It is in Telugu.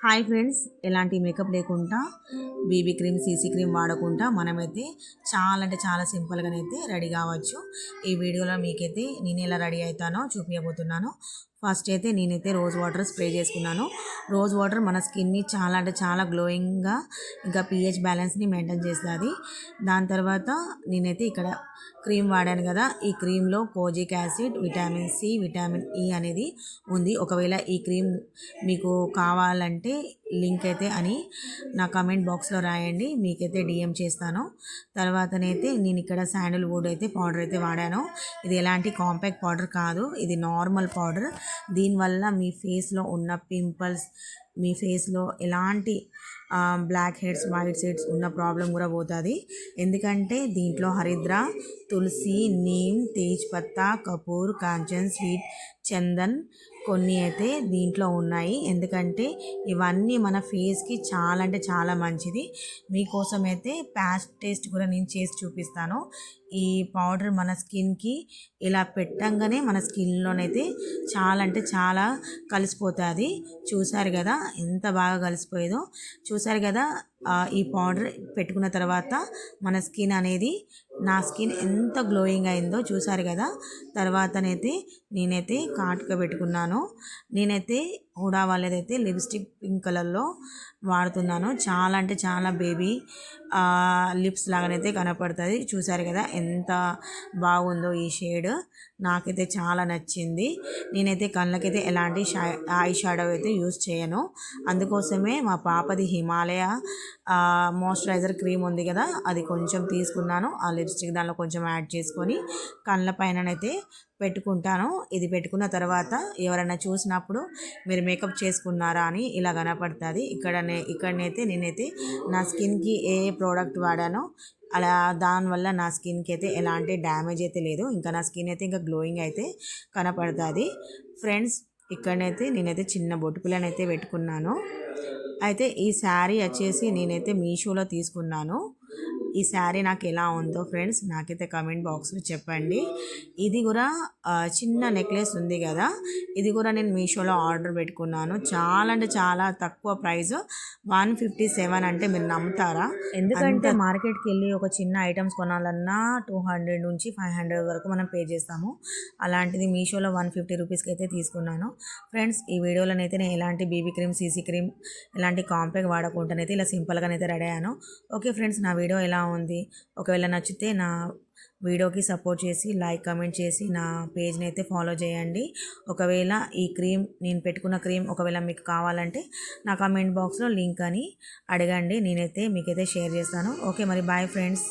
హాయ్ ఫ్రెండ్స్ ఎలాంటి మేకప్ లేకుండా బీబీ క్రీమ్ సీసీ క్రీమ్ వాడకుండా మనమైతే చాలా అంటే చాలా సింపుల్గానైతే రెడీ కావచ్చు. ఈ వీడియోలో మీకైతే నేను ఎలా రెడీ అవుతానో చూపించబోతున్నాను ఫస్ట్ అయితే నేనైతే రోజ్ వాటర్ స్ప్రే చేసుకున్నాను. రోజ్ వాటర్ మన స్కిన్ని చాలా అంటే చాలా గ్లోయింగ్గా ఇంకా పిహెచ్ బ్యాలెన్స్ని మెయింటైన్ చేస్తుంది. దాని తర్వాత నేనైతే ఇక్కడ క్రీమ్ వాడాను కదా ఈ క్రీమ్లో kojic acid vitamin C vitamin E అనేది ఉంది. ఒకవేళ ఈ క్రీమ్ మీకు కావాలంటే లింక్ అయితే అని నా కమెంట్ బాక్స్లో రాయండి మీకైతే డిఎం చేస్తాను. తర్వాతనైతే నేను ఇక్కడ శాండల్ వుడ్ అయితే పౌడర్ అయితే వాడాను. ఇది ఎలాంటి కాంపాక్ట్ పౌడర్ కాదు ఇది నార్మల్ పౌడర్. దీనివల్ల మీ ఫేస్లో ఉన్న పింపుల్స్ మీ ఫేస్లో ఎలాంటి బ్లాక్ హెడ్స్ వైట్ హెడ్స్ ఉన్న ప్రాబ్లం కూడా పోతుంది. ఎందుకంటే దీంట్లో హరిద్ర తులసి నీమ్ తేజ్పత్తా కపూర్ కాంచన్ స్వీట్ చందన్ కొన్ని అయితే దీంట్లో ఉన్నాయి. ఎందుకంటే ఇవన్నీ మన ఫేస్కి చాలా అంటే చాలా మంచిది. మీకోసం అయితే ప్యాచ్ టేస్ట్ కూడా నేను చేసి చూపిస్తాను. ఈ పౌడర్ మన స్కిన్కి ఇలా పెట్టంగానే మన స్కిన్లోనైతే చాలా అంటే చాలా కలిసిపోతుంది. చూసారు కదా ఎంత బాగా కలిసిపోయేదో. చూసారు కదా ఈ పౌడర్ పెట్టుకున్న తర్వాత మన స్కిన్ అనేది నా స్కిన్ ఎంత గ్లోయింగ్ అయిందో చూసారు కదా. తర్వాతనైతే నేనైతే కాటుక పెట్టుకున్నాను. నేనైతే హుడా వాళ్ళదైతే లిప్స్టిక్ పింక్ కలర్లో వాడుతున్నాను. చాలా అంటే చాలా బేబీ లిప్స్ లాగానైతే కనపడుతుంది. చూసారు కదా ఎంత బాగుందో ఈ షేడ్. నాకైతే చాలా నచ్చింది. నేనైతే కళ్ళకైతే ఎలాంటి షా ఐ షాడో అయితే యూస్ చేయను. అందుకోసమే మా పాపది హిమాలయ మాయిశ్చరైజర్ క్రీమ్ ఉంది కదా అది కొంచెం తీసుకున్నాను. ఆ లిప్స్టిక్ దానిలో కొంచెం యాడ్ చేసుకొని కళ్ళ పైననైతే పెట్టుకుంటాను. ఇది పెట్టుకున్న తర్వాత ఎవరైనా చూసినప్పుడు మీరు మేకప్ చేసుకున్నారా అని ఇలా కనపడుతుంది. ఇక్కడనే ఇక్కడనైతే నేనైతే నా స్కిన్కి ఏ ప్రోడక్ట్ వాడానో అలా దానివల్ల నా స్కిన్కి అయితే ఎలాంటి డ్యామేజ్ అయితే లేదు. ఇంకా నా స్కిన్ అయితే ఇంకా గ్లోయింగ్ అయితే కనపడుతుంది. ఫ్రెండ్స్ ఇక్కడనైతే నేనైతే చిన్న బొట్టు అయితే పెట్టుకున్నాను. అయితే ఈ శారీ వచ్చేసి నేనైతే మీషోలో తీసుకున్నాను. ఈ శారీ నాకు ఎలా ఉందో ఫ్రెండ్స్ నాకైతే కమెంట్ బాక్స్లో చెప్పండి. ఇది కూడా చిన్న నెక్లెస్ ఉంది కదా ఇది కూడా నేను మీషోలో ఆర్డర్ పెట్టుకున్నాను. చాలా అంటే చాలా తక్కువ ప్రైస్ వన్ ఫిఫ్టీ సెవెన్ అంటే మీరు నమ్ముతారా? ఎందుకంటే మార్కెట్కి వెళ్ళి ఒక చిన్న ఐటమ్స్ కొనాలన్నా టూ హండ్రెడ్ నుంచి ఫైవ్ హండ్రెడ్ వరకు మనం పే చేస్తాము. అలాంటిది మీషోలో వన్ ఫిఫ్టీ రూపీస్కి అయితే తీసుకున్నాను. ఫ్రెండ్స్ ఈ వీడియోలోనైతే నేను ఎలాంటి బీబీ క్రీమ్ సీసీ క్రీమ్ ఎలాంటి కాంపాక్ట్ వాడకుండానైతే ఇలా సింపుల్గానైతే రెడీ అయ్యాను. ఓకే ఫ్రెండ్స్ నా వీడియో ఎలా ఉంది? ఒకవేళ నచ్చితే నా వీడియోకి సపోర్ట్ చేసి లైక్ కమెంట్ చేసి నా పేజ్ని అయితే ఫాలో చేయండి. ఒకవేళ ఈ క్రీమ్ నేను పెట్టుకున్న క్రీమ్ ఒకవేళ మీకు కావాలంటే నా కమెంట్ బాక్స్లో లింక్ అని అడగండి. నేనైతే మీకైతే షేర్ చేస్తాను. ఓకే మరి బాయ్ ఫ్రెండ్స్.